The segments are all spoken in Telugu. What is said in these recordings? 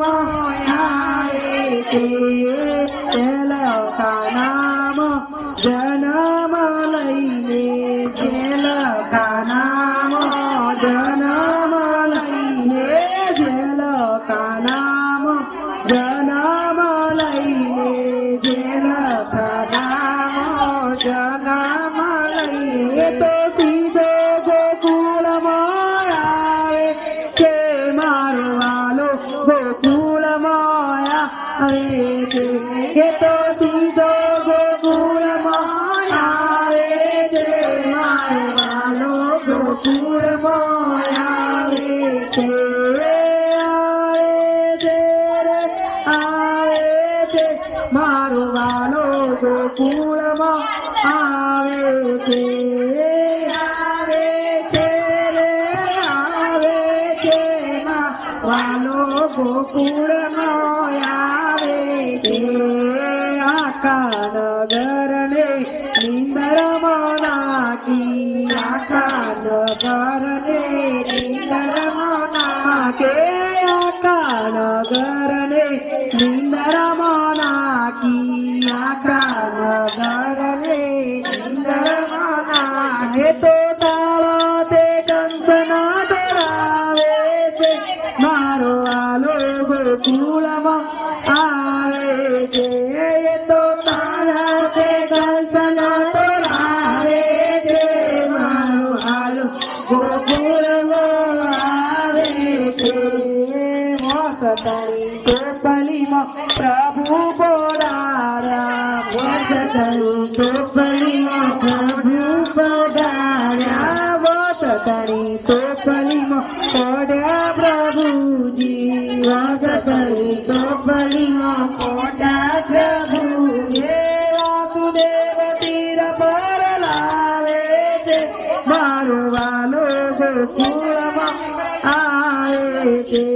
মায়া કાલ ગરને નિંદરમો નાખે કાલ ગરને નિંદરમો નાખી કાલ ગરને નિંદરમો નાખે તો તાળો તે કંસના ધરાવે છે મારો આલો ગોકુળમાં આ ટોપલીમાં પ્રભુ પધાર્યા વોત તારી ટોપલીમાં પડ્યા પ્રભુજી વોત તારી ટોપલીમાં પડ્યા પ્રભુએ વાસુદેવ તીર પર લાવે છે મારો વાલો ગોકુળમાં આવે છે.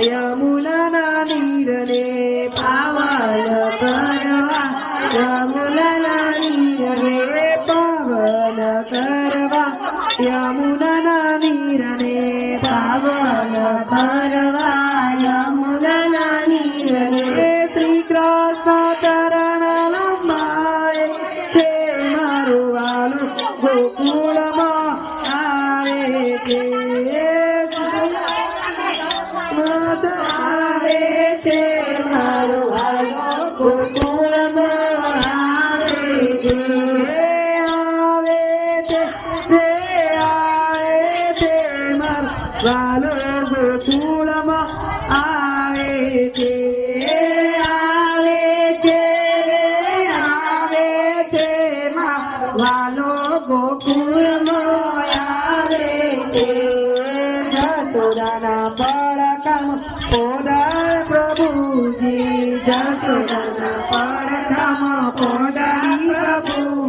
يا વાલર ગોકુળમાં આવે છે આવે છે આવે છે વાલો ગોકુળમાં આવે છે. પ્રભુજી, જસોદાના પ્રભુ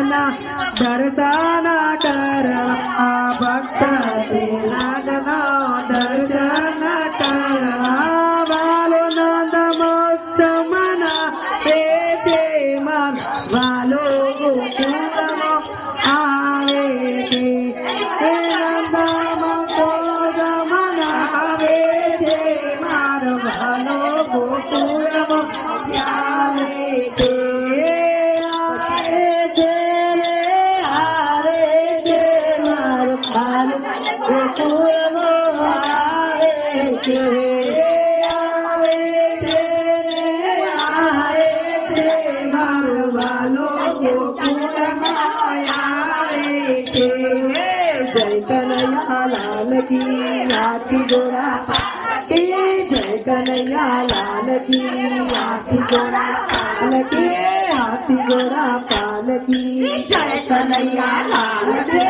ಭಕ್ತನ ದರ್ಶನ ಕರ ಆ ಭಕ್ತ ತಿರಗನ జయ కనయాలకి రాతి గోరా పాటి జయ కనయాలకి రాతి గోరా పాలకి రాతి గోరా పాలకి జయ కనయాలకి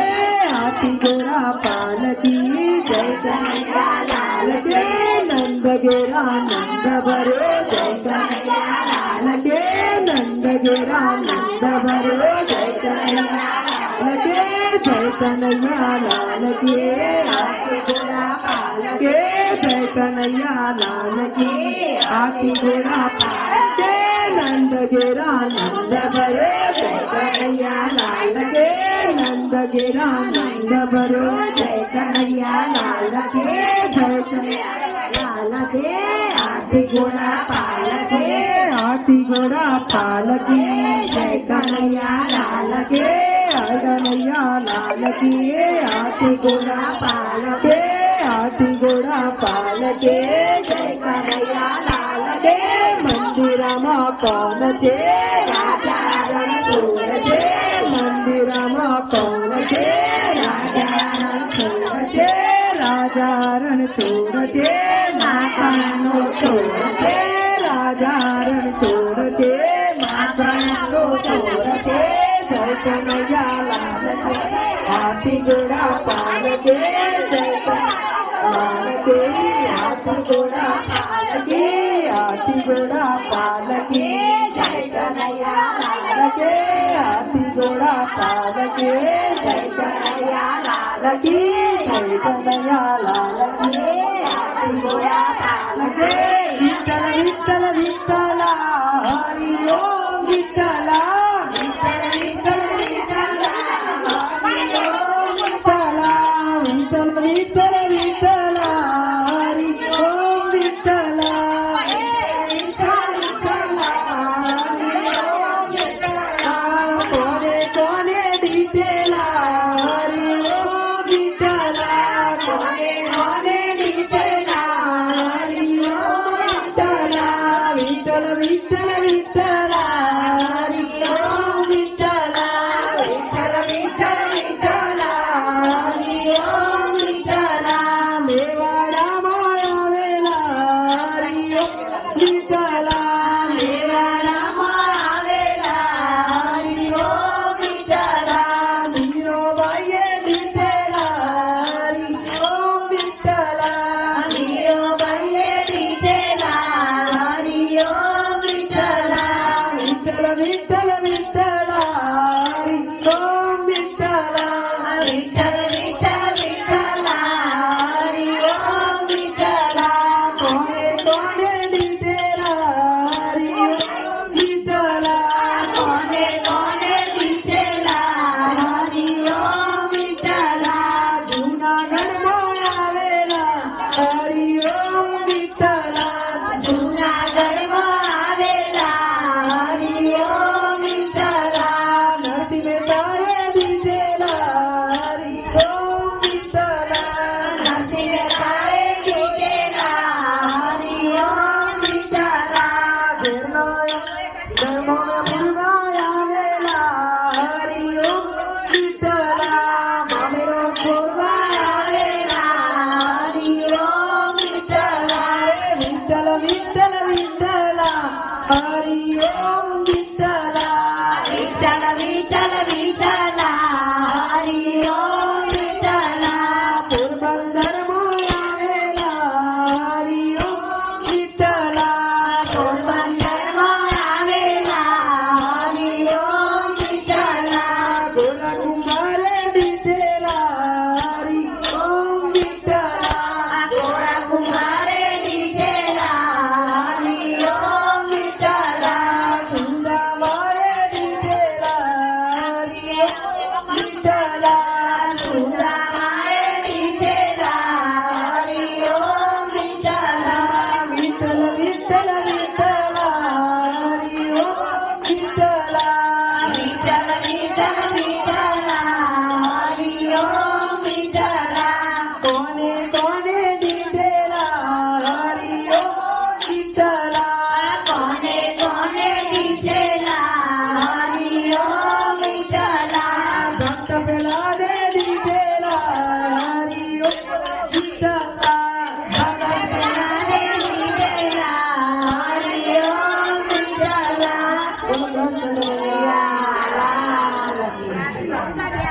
రాతి గోరా పాలకి జయ కనయాలకి నంద గోరా నంద చైతన్యా నానకి ఆకి గుణా పాలకే నందగిరా నందబరే చైతన్యా నానకే నందగిరా నందబరు చైతన్యా నానకే చైతన్యా నానకే ఆకి గుణా లాలకి జయ కనయ్యా లాలకి అగనయ్యా లాలకి ఆతి కూడా పాలకే ఆతి కూడా పాలకే జయ కనయ్యా లాలకే మందిరమ కోనకే చూడ లాలకే ఆతి కూడా పాలకే లాలకే ఆతి కూడా పాలకే ఆతి కూడా పాలకే లాలకే ఆతి కూడా పాలకే లాలకి చైతన్య లాలకి ఆతి కూడా పాలకే Navidad. சூரா